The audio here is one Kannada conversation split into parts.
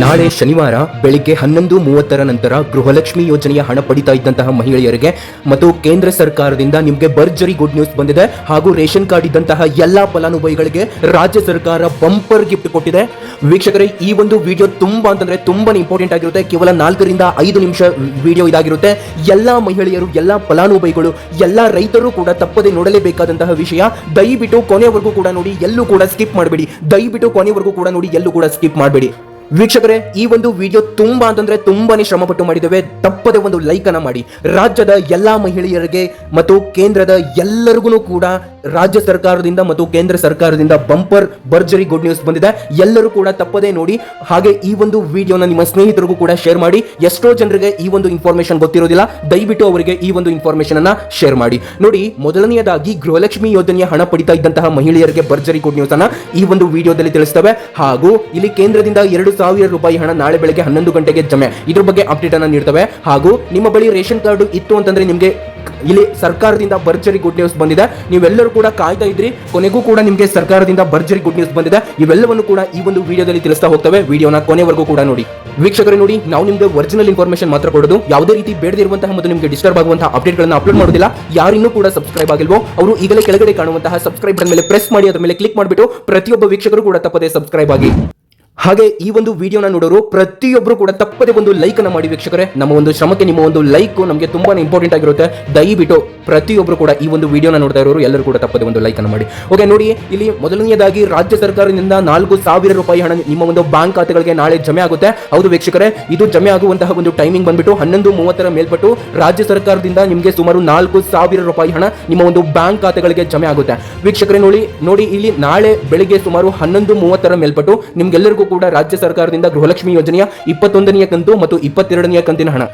ನಾಳೆ ಶನಿವಾರ ಬೆಳಿಗ್ಗೆ ಹನ್ನೊಂದು ಮೂವತ್ತರ ನಂತರ ಗೃಹಲಕ್ಷ್ಮಿ ಯೋಜನೆಯ ಹಣ ಪಡಿತಾ ಇದ್ದಂತಹ ಮಹಿಳೆಯರಿಗೆ ಮತ್ತು ಕೇಂದ್ರ ಸರ್ಕಾರದಿಂದ ನಿಮಗೆ ಭರ್ಜರಿ ಗುಡ್ ನ್ಯೂಸ್ ಬಂದಿದೆ ಹಾಗೂ ರೇಷನ್ ಕಾರ್ಡ್ ಇದ್ದಂತಹ ಎಲ್ಲಾ ಫಲಾನುಭವಿಗಳಿಗೆ ರಾಜ್ಯ ಸರ್ಕಾರ ಬಂಪರ್ ಗಿಫ್ಟ್ ಕೊಟ್ಟಿದೆ. ವೀಕ್ಷಕರೇ, ಈ ಒಂದು ವಿಡಿಯೋ ತುಂಬಾ ಅಂತಂದ್ರೆ ತುಂಬಾ ಇಂಪಾರ್ಟೆಂಟ್ ಆಗಿರುತ್ತೆ. ಕೇವಲ ನಾಲ್ಕರಿಂದ ಐದು ನಿಮಿಷ ವಿಡಿಯೋ ಇದಾಗಿರುತ್ತೆ. ಎಲ್ಲಾ ಮಹಿಳೆಯರು, ಎಲ್ಲಾ ಫಲಾನುಭವಿಗಳು, ಎಲ್ಲಾ ರೈತರು ಕೂಡ ತಪ್ಪದೆ ನೋಡಲೇಬೇಕಾದಂತಹ ವಿಷಯ. ದಯವಿಟ್ಟು ಕೊನೆವರೆಗೂ ಕೂಡ ನೋಡಿ, ಎಲ್ಲೂ ಕೂಡ ಸ್ಕಿಪ್ ಮಾಡಬೇಡಿ. ದಯವಿಟ್ಟು ಕೊನೆವರೆಗೂ ಕೂಡ ನೋಡಿ, ಎಲ್ಲೂ ಕೂಡ ಸ್ಕಿಪ್ ಮಾಡಬೇಡಿ. ವೀಕ್ಷಕರೇ, ಈ ಒಂದು ವಿಡಿಯೋ ತುಂಬಾ ಅಂತಂದ್ರೆ ತುಂಬಾನೇ ಶ್ರಮಪಟ್ಟು ಮಾಡಿದ್ದೇವೆ. ತಪ್ಪದೆ ಒಂದು ಲೈಕ್ ಅನ್ನ ಮಾಡಿ. ರಾಜ್ಯದ ಎಲ್ಲಾ ಮಹಿಳೆಯರಿಗೆ ಮತ್ತು ಕೇಂದ್ರದ ಎಲ್ಲರಿಗೂ ಕೂಡ ರಾಜ್ಯ ಸರ್ಕಾರದಿಂದ ಮತ್ತು ಕೇಂದ್ರ ಸರ್ಕಾರದಿಂದ ಬಂಪರ್, ಭರ್ಜರಿ ಗುಡ್ ನ್ಯೂಸ್ ಬಂದಿದೆ. ಎಲ್ಲರೂ ಕೂಡ ತಪ್ಪದೆ ನೋಡಿ, ಹಾಗೆ ಈ ಒಂದು ವಿಡಿಯೋನ ನಿಮ್ಮ ಸ್ನೇಹಿತರಿಗೂ ಕೂಡ ಶೇರ್ ಮಾಡಿ. ಎಷ್ಟೋ ಜನರಿಗೆ ಈ ಒಂದು ಇನ್ಫಾರ್ಮೇಶನ್ ಗೊತ್ತಿರೋದಿಲ್ಲ. ದಯವಿಟ್ಟು ಅವರಿಗೆ ಈ ಒಂದು ಇನ್ಫಾರ್ಮೇಶನ್ ಅನ್ನ ಶೇರ್ ಮಾಡಿ. ನೋಡಿ, ಮೊದಲನೆಯದಾಗಿ ಗೃಹಲಕ್ಷ್ಮಿ ಯೋಜನೆಯ ಹಣ ಪಡಿತಾ ಇದ್ದಂತಹ ಮಹಿಳೆಯರಿಗೆ ಭರ್ಜರಿ ಗುಡ್ ನ್ಯೂಸ್ ಅನ್ನ ಈ ಒಂದು ವಿಡಿಯೋದಲ್ಲಿ ತಿಳಿಸ್ತವೆ. ಹಾಗೂ ಇಲ್ಲಿ ಕೇಂದ್ರದಿಂದ ಎರಡು ಸಾವಿರ ರೂಪಾಯಿ ಹಣ ನಾಳೆ ಬೆಳಗ್ಗೆ ಹನ್ನೊಂದು ಗಂಟೆಗೆ ಜಮೆ. ಇದ್ರ ಬಗ್ಗೆ ಅಪ್ಡೇಟ್ ಅನ್ನ ನೀಡ್ತವೆ. ಹಾಗೂ ನಿಮ್ಮ ಬಳಿ ರೇಷನ್ ಕಾರ್ಡ್ ಇತ್ತು ಅಂತಂದ್ರೆ ನಿಮಗೆ ಇಲ್ಲಿ ಸರ್ಕಾರದಿಂದ ಭರ್ಜರಿ ಗುಡ್ ನ್ಯೂಸ್ ಬಂದಿದೆ. ನೀವೆಲ್ಲರೂ ಕೂಡ ಕಾಯ್ತಾ ಇದ್ರಿ. ಕೊನೆಗೂ ಕೂಡ ನಿಮಗೆ ಸರ್ಕಾರದಿಂದ ಭರ್ಜರಿ ಗುಡ್ ನ್ಯೂಸ್ ಬಂದಿದೆ. ಇವೆಲ್ಲವನ್ನು ಕೂಡ ಈ ಒಂದು ವಿಡಿಯೋದಲ್ಲಿ ತಿಳಿಸ್ತಾ ಹೋಗ್ತವೆ. ವಿಡಿಯೋನ ಕೊನೆವರೆಗೂ ಕೂಡ ನೋಡಿ. ವೀಕ್ಷಕರೇ ನೋಡಿ, ನಾವು ನಿಮಗೆ ಒರಿಜಿನಲ್ ಇನ್ಫಾರ್ಮೇಷನ್ ಮಾತ್ರ ಕೊಡೋದು. ಯಾವುದೇ ರೀತಿ ಬೇಡದಿರುವಂತಹ ಮತ್ತು ನಿಮಗೆ ಡಿಸ್ಟರ್ಬ್ ಆಗುವಂತಹ ಅಪ್ಡೇಟ್ಗಳನ್ನು ಅಪ್ಲೋಡ್ ಮಾಡೋದಿಲ್ಲ. ಯಾರಿನ್ನೂ ಕೂಡ ಸಬ್ಸ್ಕ್ರೈಬ್ ಆಗಿಲ್ವೋ, ಅವರು ಈಗಲೇ ಕೆಳಗಡೆ ಕಾಣುವಂತಹ ಸಬ್ಸ್ಕ್ರೈಬ್ ಮೇಲೆ ಪ್ರೆಸ್ ಮಾಡಿ, ಅದರ ಮೇಲೆ ಕ್ಲಿಕ್ ಮಾಡಿಬಿಟ್ಟು ಪ್ರತಿಯೊಬ್ಬ ವೀಕ್ಷಕರು ಕೂಡ ತಪ್ಪದೆ ಸಬ್ಸ್ಕ್ರೈಬ್ ಆಗಿ. ಹಾಗೆ ಈ ಒಂದು ವಿಡಿಯೋನ ನೋಡೋರು ಪ್ರತಿಯೊಬ್ಬರು ಕೂಡ ತಪ್ಪದೆ ಒಂದು ಲೈಕ್ ಅನ್ನ ಮಾಡಿ ವೀಕ್ಷಕರೇ. ನಮ್ಮ ಒಂದು ಶ್ರಮಕ್ಕೆ ನಿಮ್ಮ ಒಂದು ಲೈಕ್ ನಮಗೆ ತುಂಬಾ ಇಂಪಾರ್ಟೆಂಟ್ ಆಗಿರುತ್ತೆ. ದಯವಿಟ್ಟು ಪ್ರತಿಯೊಬ್ಬರು ಕೂಡ ಈ ಒಂದು ವಿಡಿಯೋನ ನೋಡ್ತಾ ಇರೋರು ಎಲ್ಲರೂ ಕೂಡ ತಪ್ಪದೆ ಒಂದು ಲೈಕ್ ಅನ್ನ ಮಾಡಿ. ಓಕೆ ನೋಡಿ, ಇಲ್ಲಿ ಮೊದಲನೆಯದಾಗಿ ರಾಜ್ಯ ಸರ್ಕಾರದಿಂದ ನಾಲ್ಕು ಸಾವಿರ ರೂಪಾಯಿ ಹಣ ನಿಮ್ಮ ಒಂದು ಬ್ಯಾಂಕ್ ಖಾತೆಗಳಿಗೆ ನಾಳೆ ಜಮೆ ಆಗುತ್ತೆ. ಹೌದು ವೀಕ್ಷಕರೇ, ಇದು ಜಮೆ ಆಗುವಂತಹ ಒಂದು ಟೈಮಿಂಗ್ ಬಂದ್ಬಿಟ್ಟು ಹನ್ನೊಂದು ಮೂವತ್ತರ ಮೇಲ್ಪಟ್ಟು ರಾಜ್ಯ ಸರ್ಕಾರದಿಂದ ನಿಮಗೆ ಸುಮಾರು ನಾಲ್ಕು ಸಾವಿರ ರೂಪಾಯಿ ಹಣ ನಿಮ್ಮ ಒಂದು ಬ್ಯಾಂಕ್ ಖಾತೆಗಳಿಗೆ ಜಮೆ ಆಗುತ್ತೆ. ವೀಕ್ಷಕರೇ, ನೋಡಿ ನೋಡಿ, ಇಲ್ಲಿ ನಾಳೆ ಬೆಳಿಗ್ಗೆ ಸುಮಾರು ಹನ್ನೊಂದು ಮೂವತ್ತರ ಮೇಲ್ಪಟ್ಟು ನಿಮ್ಗೆಲ್ಲರಿಗೂ ಕೂಡ ರಾಜ್ಯ ಸರ್ಕಾರದಿಂದ ಗೃಹಲಕ್ಷ್ಮಿ ಯೋಜನೆಯ ಇಪ್ಪತ್ತೊಂದನೆಯ ಕಂತು ಮತ್ತು ಇಪ್ಪತ್ತೆರಡನೆಯ ಕಂತಿನ ಹಣ.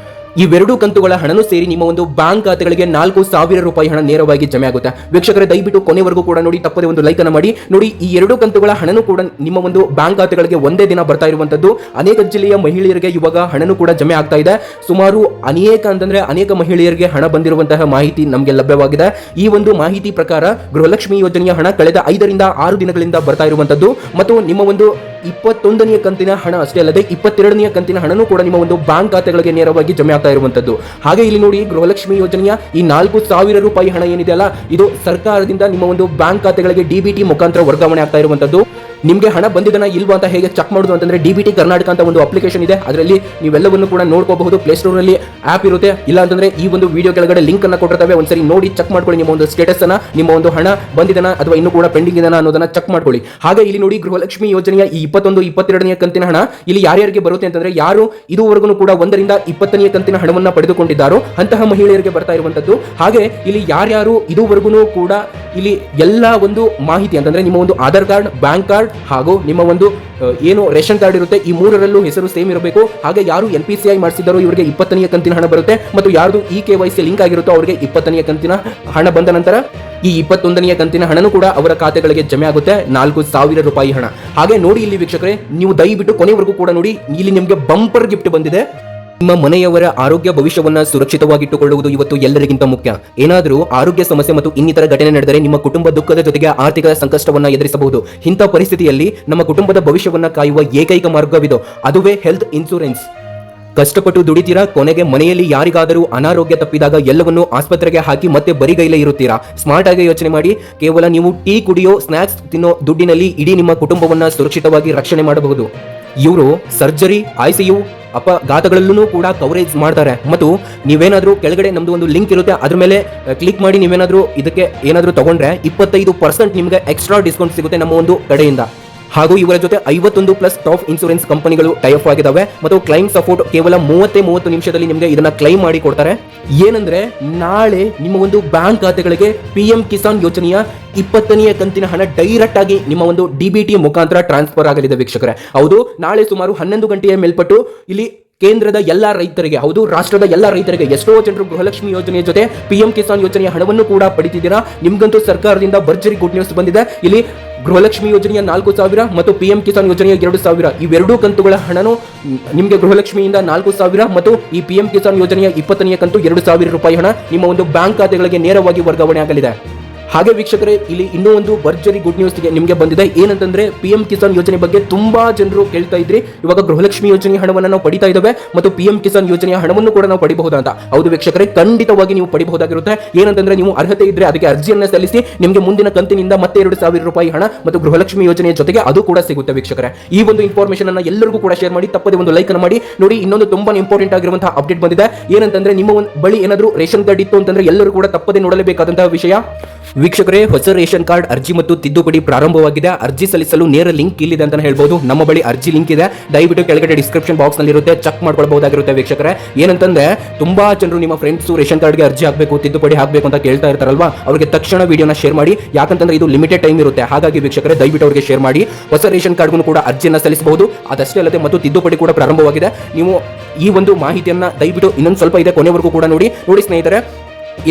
ಇವೆರಡು ಕಂತುಗಳ ಹಣನೂ ಸೇರಿ ನಿಮ್ಮ ಒಂದು ಬ್ಯಾಂಕ್ ಖಾತೆಗಳಿಗೆ ನಾಲ್ಕು ಸಾವಿರ ರೂಪಾಯಿ ಹಣ ನೇರವಾಗಿ ಜಮೆ ಆಗುತ್ತೆ. ವೀಕ್ಷಕರ, ದಯವಿಟ್ಟು ಕೊನೆವರೆಗೂ ಕೂಡ ನೋಡಿ, ತಪ್ಪದೆ ಒಂದು ಲೈಕ್ ಅನ್ನು ಮಾಡಿ. ನೋಡಿ, ಈ ಎರಡು ಕಂತುಗಳ ಹಣನೂ ಕೂಡ ನಿಮ್ಮ ಒಂದು ಬ್ಯಾಂಕ್ ಖಾತೆಗಳಿಗೆ ಒಂದೇ ದಿನ ಬರ್ತಾ ಇರುವಂತದ್ದು ಅನೇಕ ಜಿಲ್ಲೆಯ ಮಹಿಳೆಯರಿಗೆ ಇವಾಗ ಹಣನೂ ಕೂಡ ಜಮೆ ಆಗ್ತಾ ಇದೆ. ಸುಮಾರು ಅನೇಕ ಅಂತಂದ್ರೆ ಅನೇಕ ಮಹಿಳೆಯರಿಗೆ ಹಣ ಬಂದಿರುವಂತಹ ಮಾಹಿತಿ ನಮಗೆ ಲಭ್ಯವಾಗಿದೆ. ಈ ಒಂದು ಮಾಹಿತಿ ಪ್ರಕಾರ ಗೃಹಲಕ್ಷ್ಮಿ ಯೋಜನೆಯ ಹಣ ಕಳೆದ ಐದರಿಂದ ಆರು ದಿನಗಳಿಂದ ಬರ್ತಾ ಇರುವಂತದ್ದು ಮತ್ತು ನಿಮ್ಮ ಒಂದು ಇಪ್ಪತ್ತೊಂದನೆಯ ಕಂತಿನ ಹಣ ಅಷ್ಟೇ ಅಲ್ಲದೆ ಇಪ್ಪತ್ತೆರಡನೆಯ ಕಂತಿನ ಹಣನೂ ಕೂಡ ನಿಮ್ಮ ಒಂದು ಬ್ಯಾಂಕ್ ಖಾತೆಗಳಿಗೆ ನೇರವಾಗಿ ಜಮೆ ಆಗ್ತಾ ಇರುವಂತದ್ದು. ಹಾಗೆ ಇಲ್ಲಿ ನೋಡಿ ಗೃಹಲಕ್ಷ್ಮಿ ಯೋಜನೆಯ ಈ ನಾಲ್ಕು ಸಾವಿರ ರೂಪಾಯಿ ಹಣ ಏನಿದೆ ಅಲ್ಲ, ಇದು ಸರ್ಕಾರದಿಂದ ನಿಮ್ಮ ಒಂದು ಬ್ಯಾಂಕ್ ಖಾತೆಗಳಿಗೆ ಡಿಬಿಟಿ ಮುಖಾಂತರ ವರ್ಗಾವಣೆ ಆಗ್ತಾ ಇರುವಂತದ್ದು. ನಿಮಗೆ ಹಣ ಬಂದಿದನ ಇಲ್ವಾ ಅಂತ ಹೇಗೆ ಚೆಕ್ ಮಾಡೋದು ಅಂತಂದ್ರೆ ಟಿ ಕರ್ನಾಟಕ ಅಂತ ಒಂದು ಅಪ್ಲಿಕೇಶನ್ ಇದೆ. ಅದರಲ್ಲಿ ನೀವೆಲ್ಲವನ್ನು ಕೂಡ ನೋಡ್ಕೋಬಹುದು. ಪ್ಲೇಸ್ಟೋರ್ನಲ್ಲಿ ಆ್ಯಪ್ ಇರುತ್ತೆ. ಇಲ್ಲ ಅಂತಂದ್ರೆ ಈ ಒಂದು ವಿಡಿಯೋ ಕೆಳಗಡೆ ಲಿಂಕ್ ಕೊಟ್ಟಿರ್ತವೆ. ಒಂದ್ಸರಿ ನೋಡಿ ಚೆಕ್ ಮಾಡ್ಕೊಳ್ಳಿ ನಿಮ್ಮ ಒಂದು ಸ್ಟೇಟಸ್ ಅನ್ನ, ನಿಮ್ಮ ಒಂದು ಹಣ ಬಂದಿದನ ಅಥವಾ ಇನ್ನೂ ಕೂಡ ಪೆಂಡಿಂಗ್ ಇದನ್ನ ಅನ್ನೋದನ್ನ ಚೆಕ್ ಮಾಡ್ಕೊಳ್ಳಿ. ಹಾಗೆ ಇಲ್ಲಿ ನೋಡಿ ಗೃಹಲಕ್ಷ್ಮಿ ಯೋಜನೆಯ ಈ ಇಪ್ಪತ್ತೊಂದು ಇಪ್ಪತ್ತೆರಡನೇ ಕಂತಿನ ಹಣ. ಇಲ್ಲಿ ಯಾರ್ಯಾರಿಗೆ ಬರುತ್ತೆ ಅಂತಂದ್ರೆ ಯಾರು ಇದುವರೆಗೂ ಕೂಡ ಒಂದರಿಂದ ಇಪ್ಪತ್ತನೆಯ ಕಂತಿನ ಹಣವನ್ನು ಪಡೆದುಕೊಂಡಿದ್ದಾರೋ ಅಂತಹ ಮಹಿಳೆಯರಿಗೆ ಬರ್ತಾ ಇರುವಂತದ್ದು. ಹಾಗೆ ಇಲ್ಲಿ ಯಾರ್ಯಾರು ಇದುವರೆಗೂ ಕೂಡ ಇಲ್ಲಿ ಎಲ್ಲ ಒಂದು ಮಾಹಿತಿ ಅಂತಂದ್ರೆ ನಿಮ್ಮ ಒಂದು ಆಧಾರ್ ಕಾರ್ಡ್, ಬ್ಯಾಂಕ್ ಕಾರ್ಡ್ ಹಾಗೂ ನಿಮ್ಮ ಒಂದು ಏನು ರೇಷನ್ ಕಾರ್ಡ್ ಇರುತ್ತೆ, ಈ ಮೂರರಲ್ಲೂ ಹೆಸರು ಸೇಮ್ ಇರಬೇಕು. ಹಾಗೆ ಯಾರು ಎನ್ ಪಿ ಸಿ ಐ ಮಾಡಿಸಿದಾರೋ ಇವರಿಗೆ ಇಪ್ಪತ್ತನೆಯ ಕಂತಿನ ಹಣ ಬರುತ್ತೆ. ಮತ್ತು ಯಾರ್ದು E K Y C link ಆಗಿರುತ್ತೋ ಅವರಿಗೆ ಇಪ್ಪತ್ತನೆಯ ಕಂತಿನ ಹಣ ಬಂದ ನಂತರ ಈ ಇಪ್ಪತ್ತೊಂದನೆಯ ಕಂತಿನ ಹಣನೂ ಕೂಡ ಅವರ ಖಾತೆಗಳಿಗೆ ಜಮೆ ಆಗುತ್ತೆ. ನಾಲ್ಕು ಸಾವಿರ ರೂಪಾಯಿ ಹಣ. ಹಾಗೆ ನೋಡಿ ಇಲ್ಲಿ ವೀಕ್ಷಕರೇ, ನೀವು ದಯವಿಟ್ಟು ಕೊನೆವರೆಗೂ ಕೂಡ ನೋಡಿ, ಇಲ್ಲಿ ನಿಮಗೆ ಬಂಪರ್ ಗಿಫ್ಟ್ ಬಂದಿದೆ. ನಿಮ್ಮ ಮನೆಯವರ ಆರೋಗ್ಯ ಭವಿಷ್ಯವನ್ನ ಸುರಕ್ಷಿತವಾಗಿಟ್ಟುಕೊಳ್ಳುವುದು ಇವತ್ತು ಎಲ್ಲರಿಗಿಂತ ಮುಖ್ಯ. ಏನಾದರೂ ಆರೋಗ್ಯ ಸಮಸ್ಯೆ ಮತ್ತು ಇನ್ನಿತರ ಘಟನೆ ನಡೆದರೆ ನಿಮ್ಮ ಕುಟುಂಬ ದುಃಖದ ಜೊತೆಗೆ ಆರ್ಥಿಕ ಸಂಕಷ್ಟವನ್ನ ಎದುರಿಸಬಹುದು. ಇಂಥ ಪರಿಸ್ಥಿತಿಯಲ್ಲಿ ನಮ್ಮ ಕುಟುಂಬದ ಭವಿಷ್ಯವನ್ನ ಕಾಯುವ ಏಕೈಕ ಮಾರ್ಗವಿದು. ಅದುವೇ ಹೆಲ್ತ್ ಇನ್ಸೂರೆನ್ಸ್. ಕಷ್ಟಪಟ್ಟು ದುಡಿತೀರಾ? ಕೊನೆಗೆ ಮನೆಯಲ್ಲಿ ಯಾರಿಗಾದರೂ ಅನಾರೋಗ್ಯ ತಪ್ಪಿದಾಗ ಎಲ್ಲವನ್ನೂ ಆಸ್ಪತ್ರೆಗೆ ಹಾಕಿ ಮತ್ತೆ ಬರಿಗೈಲೇ ಇರುತ್ತೀರಾ? ಸ್ಮಾರ್ಟ್ ಆಗಿ ಯೋಚನೆ ಮಾಡಿ. ಕೇವಲ ನೀವು ಟೀ ಕುಡಿಯೋ, ಸ್ನಾಕ್ಸ್ ತಿನ್ನೋ ದುಡ್ಡಿನಲ್ಲಿ ಇಡೀ ನಿಮ್ಮ ಕುಟುಂಬವನ್ನ ಸುರಕ್ಷಿತವಾಗಿ ರಕ್ಷಣೆ ಮಾಡಬಹುದು. ಇವರು ಸರ್ಜರಿ, ಐಸಿಯು, ಅಪಘಾತಗಳಲ್ಲೂ ಕೂಡ ಕವರೇಜ್ ಮಾಡ್ತಾರೆ. ಮತ್ತು ನೀವೇನಾದ್ರೂ ಕೆಳಗಡೆ ನಮ್ದು ಒಂದು ಲಿಂಕ್ ಇರುತ್ತೆ, ಅದ್ರ ಮೇಲೆ ಕ್ಲಿಕ್ ಮಾಡಿ ನೀವೇನಾದ್ರೂ ಇದಕ್ಕೆ ಏನಾದರೂ ತಗೊಂಡ್ರೆ, ಇಪ್ಪತ್ತೈದು ಪರ್ಸೆಂಟ್ ನಿಮಗೆ ಎಕ್ಸ್ಟ್ರಾ ಡಿಸ್ಕೌಂಟ್ ಸಿಗುತ್ತೆ ನಮ್ಮ ಒಂದು ಕಡೆಯಿಂದ. ಹಾಗೂ ಇವರ ಜೊತೆ ಐವತ್ತೊಂದು ಪ್ಲಸ್ ಟಾಪ್ ಇನ್ಸೂರೆನ್ಸ್ ಕಂಪನಿಗಳು ಟೈಪ್ ಆಗಿದ್ದಾವೆ ಮತ್ತು ಕ್ಲೈಮ್ ಸಪೋರ್ಟ್ ಕೇವಲ ಮೂವತ್ತೇ ಮೂವತ್ತು ನಿಮಿಷದಲ್ಲಿ ನಿಮಗೆ ಇದನ್ನ ಕ್ಲೈಮ್ ಮಾಡಿ ಕೊಡ್ತಾರೆ. ಏನಂದ್ರೆ, ನಾಳೆ ನಿಮ್ಮ ಒಂದು ಬ್ಯಾಂಕ್ ಖಾತೆಗಳಿಗೆ ಪಿ ಎಂ ಕಿಸಾನ್ ಯೋಜನೆಯ ಇಪ್ಪತ್ತನೆಯ ಕಂತಿನ ಹಣ ಡೈರೆಕ್ಟ್ ಆಗಿ ನಿಮ್ಮ ಒಂದು ಡಿಬಿಟಿ ಮುಖಾಂತರ ಟ್ರಾನ್ಸ್ಫರ್ ಆಗಲಿದೆ ವೀಕ್ಷಕರೇ. ಹೌದು, ನಾಳೆ ಸುಮಾರು ಹನ್ನೊಂದು ಗಂಟೆಯ ಮೇಲ್ಪಟ್ಟು ಇಲ್ಲಿ ಕೇಂದ್ರದ ಎಲ್ಲ ರೈತರಿಗೆ, ಹೌದು, ರಾಷ್ಟ್ರದ ಎಲ್ಲ ರೈತರಿಗೆ, ಎಷ್ಟೋ ಜನರು ಗೃಹಲಕ್ಷ್ಮಿ ಯೋಜನೆಯ ಜೊತೆ ಪಿಎಂ ಕಿಸಾನ್ ಯೋಜನೆಯ ಹಣವನ್ನು ಕೂಡ ಪಡಿತಿದ್ದೀರಾ. ನಿಮ್ಗಂತೂ ಸರ್ಕಾರದಿಂದ ಭರ್ಜರಿ ಗುಡ್ ನ್ಯೂಸ್ ಬಂದಿದೆ. ಇಲ್ಲಿ ಗೃಹಲಕ್ಷ್ಮಿ ಯೋಜನೆಯ ನಾಲ್ಕು ಸಾವಿರ ಮತ್ತು ಪಿ ಎಂ ಕಿಸಾನ್ ಯೋಜನೆಯ ಎರಡು ಸಾವಿರ. ಇವೆರಡೂ ಕಂತುಗಳ ಹಣನು ನಿಮಗೆ ಗೃಹಲಕ್ಷ್ಮಿಯಿಂದ ನಾಲ್ಕು ಸಾವಿರ ಮತ್ತು ಈ ಪಿ ಎಂ ಕಿಸಾನ್ ಯೋಜನೆಯ ಇಪ್ಪತ್ತನೆಯ ಕಂತು ಎರಡು ಸಾವಿರ ರೂಪಾಯಿ ಹಣ. ನಿಮ್ಮ ಒಂದು ಬ್ಯಾಂಕ್ ಖಾತೆಗಳಿಗೆ ನೇರವಾಗಿ ವರ್ಗಾವಣೆ ಆಗಲಿದೆ. ಹಾಗೆ ವೀಕ್ಷಕರೇ, ಇಲ್ಲಿ ಇನ್ನೂ ಒಂದು ಭರ್ಜರಿ ಗುಡ್ ನ್ಯೂಸ್ ನಿಮಗೆ ಬಂದಿದೆ. ಏನಂತಂದ್ರೆ ಪಿ ಎಂ ಕಿಸಾನ್ ಯೋಜನೆ ಬಗ್ಗೆ ತುಂಬಾ ಜನರು ಕೇಳ್ತಾ ಇದ್ರಿ. ಇವಾಗ ಗೃಹಲಕ್ಷ್ಮಿ ಯೋಜನೆ ಹಣವನ್ನು ನಾವು ಪಡಿತಾ ಇದ್ದಾವೆ ಮತ್ತು ಪಿ ಎಂ ಕಿಸಾನ್ ಯೋಜನೆಯ ಹಣವನ್ನು ಕೂಡ ನಾವು ಪಡಿಬಹುದಂತ. ಹೌದು ವೀಕ್ಷಕರೇ, ಖಂಡಿತವಾಗಿ ನೀವು ಪಡಿಬಹುದಾಗಿರುತ್ತೆ. ಏನಂತಂದ್ರೆ, ನೀವು ಅರ್ಹತೆ ಇದ್ರೆ ಅದಕ್ಕೆ ಅರ್ಜಿಯನ್ನು ಸಲ್ಲಿಸಿ, ನಿಮಗೆ ಮುಂದಿನ ಕಂತಿನಿಂದ ಮತ್ತೆ ಎರಡು ಸಾವಿರ ರೂಪಾಯಿ ಹಣ ಮತ್ತು ಗೃಹಲಕ್ಷ್ಮಿ ಯೋಜನೆಯ ಜೊತೆಗೆ ಅದು ಕೂಡ ಸಿಗುತ್ತೆ ವೀಕ್ಷಕರೇ. ಈ ಒಂದು ಇನ್ಫಾರ್ಮೇಶನ್ ಅನ್ನ ಎಲ್ಲರಿಗೂ ಕೂಡ ಶೇರ್ ಮಾಡಿ, ತಪ್ಪದೆ ಒಂದು ಲೈಕ್ ಮಾಡಿ. ನೋಡಿ, ಇನ್ನೊಂದು ತುಂಬಾ ಇಂಪಾರ್ಟೆಂಟ್ ಆಗಿರುವಂತಹ ಅಪ್ಡೇಟ್ ಬಂದಿದೆ. ಏನಂತಂದ್ರೆ, ನಿಮ್ಮ ಬಳಿ ಏನಾದರೂ ರೇಷನ್ ಕಾರ್ಡ್ ಇತ್ತು ಅಂತಂದ್ರೆ ಎಲ್ಲರೂ ಕೂಡ ತಪ್ಪದೆ ನೋಡಲೇಬೇಕಾದಂತಹ ವಿಷಯ. ವೀಕ್ಷಕರೇ, ಹೊಸ ರೇಷನ್ ಕಾರ್ಡ್ ಅರ್ಜಿ ಮತ್ತು ತಿದ್ದುಪಡಿ ಪ್ರಾರಂಭವಾಗಿದೆ. ಅರ್ಜಿ ಸಲ್ಲಿಸಲು ನೇರ ಲಿಂಕ್ ಇಲ್ಲಿದೆ ಅಂತ ಹೇಳ್ಬೋದು. ನಮ್ಮ ಬಳಿ ಅರ್ಜಿ ಲಿಂಕ್ ಇದೆ. ದಯವಿಟ್ಟು ಕೆಳಗಡೆ ಡಿಸ್ಕ್ರಿಪ್ಷನ್ ಬಾಕ್ಸ್ನಲ್ಲಿ ಇರುತ್ತೆ ಚೆಕ್ ಮಾಡ್ಕೊಳ್ಬಹುದಾಗಿರುತ್ತೆ ವೀಕ್ಷಕರೇ. ಏನಂತಂದ್ರೆ, ತುಂಬಾ ಜನರು ನಿಮ್ಮ ಫ್ರೆಂಡ್ಸ್ ರೇಷನ್ ಕಾರ್ಡ್ಗೆ ಅರ್ಜಿ ಹಾಕಬೇಕು, ತಿದ್ದುಪಡಿ ಹಾಕಬೇಕು ಅಂತ ಕೇಳ್ತಾ ಇರ್ತಾರಲ್ವಾ? ಅವರಿಗೆ ತಕ್ಷಣ ವಿಡಿಯೋನ ಶೇರ್ ಮಾಡಿ. ಯಾಕಂತಂದ್ರೆ ಇದು ಲಿಮಿಟೆಡ್ ಟೈಮ್ ಇರುತ್ತೆ. ಹಾಗಾಗಿ ವೀಕ್ಷಕರೇ, ದಯವಿಟ್ಟು ಅವರಿಗೆ ಶೇರ್ ಮಾಡಿ. ಹೊಸ ರೇಷನ್ ಕಾರ್ಡ್ಗೂ ಕೂಡ ಅರ್ಜಿಯನ್ನು ಸಲ್ಲಿಸಬಹುದು. ಅದಷ್ಟೇ ಅಲ್ಲದೆ ಮತ್ತು ತಿದ್ದುಪಡಿ ಕೂಡ ಪ್ರಾರಂಭವಾಗಿದೆ. ನೀವು ಈ ಒಂದು ಮಾಹಿತಿಯನ್ನ ದಯವಿಟ್ಟು ಇನ್ನೊಂದು ಸ್ವಲ್ಪ ಇದೆ ಕೊನೆವರೆಗೂ ಕೂಡ ನೋಡಿ. ನೋಡಿ ಸ್ನೇಹಿತರೆ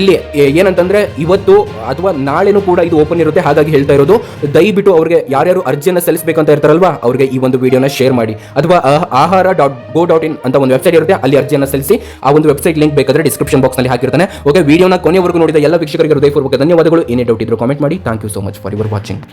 ಇಲ್ಲಿ ಏನಂತಂದ್ರೆ ಇವತ್ತು ಅಥವಾ ನಾಳೆನೂ ಕೂಡ ಇದು ಓಪನ್ ಇರುತ್ತೆ. ಹಾಗಾಗಿ ಹೇಳ್ತಾ ಇರೋದು, ದಯವಿಟ್ಟು ಅವ್ರಿಗೆ ಯಾರ್ಯಾರು ಅರ್ಜಿಯನ್ನು ಸಲ್ಲಿಸಬೇಕಂತ ಇರ್ತಾರಲ್ವಾ, ಅವ್ರಿಗೆ ಈ ಒಂದು ವಿಡಿಯೋನ ಶೇರ್ ಮಾಡಿ. ಅಥವಾ ಆಹಾರ ಡಾಟ್ ಗೋ ಡಾಟ್ ಇನ್ ಅಂತ ಒಂದು ವೆಬ್ಸೈಟ್ ಇರುತ್ತೆ, ಅಲ್ಲಿ ಅರ್ಜಿಯನ್ನು ಸಲ್ಲಿಸಿ ಆ ಒಂದು ವೆಬ್ಸೈಟ್ ಲಿಂಕ್ ಬೇಕಾದ್ರೆ ಡಿಸ್ಕ್ರಿಪ್ಷನ್ ಬಾಕ್ಸ್ನಲ್ಲಿ ಹಾಕಿರ್ತಾನೆ. ಓಕೆ, ವಿಡಿಯೋನ ಕೊನೆವರೆಗೂ ನೋಡಿದ ಎಲ್ಲ ವೀಕ್ಷಕರಿಗೆ ಹೃದಯಪೂರ್ವಕ ಧನ್ಯವಾದಗಳು. ಏನೇ ಡೌಟ್ ಇದ್ರು ಕಾಮೆಂಟ್ ಮಾಡಿ. Thank you so much for your watching